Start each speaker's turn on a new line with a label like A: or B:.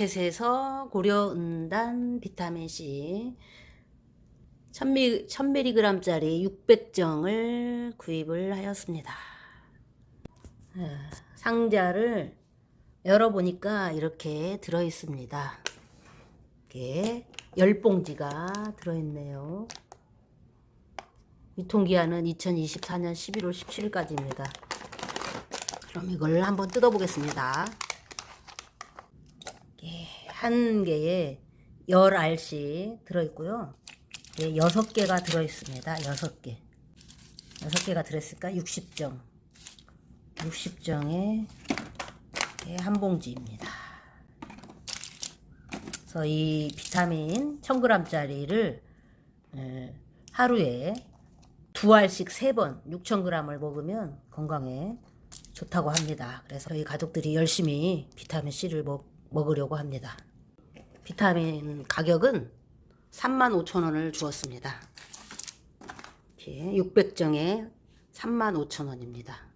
A: 마켓에서 고려은단 비타민C 1000mg, 1000mg짜리 600정을 구입을 하였습니다. 예, 상자를 열어보니까 이렇게 들어있습니다. 이렇게 열 봉지가 들어있네요. 유통기한은 2024년 11월 17일까지입니다. 그럼 이걸 한번 뜯어보겠습니다. 한 개에 열 알씩 들어있고요. 예, 여섯 개가 들어있습니다. 여섯 개. 여섯 개가 들어있을까? 60정. 60정에 한 봉지입니다. 그래서 이 비타민 1000g짜리를 하루에 두 알씩 세번 6,000g을 먹으면 건강에 좋다고 합니다. 그래서 저희 가족들이 열심히 비타민 C를 먹, 먹으려고 합니다. 비타민 가격은 35,000원을 주었습니다. 이렇게 600정에 35,000원입니다.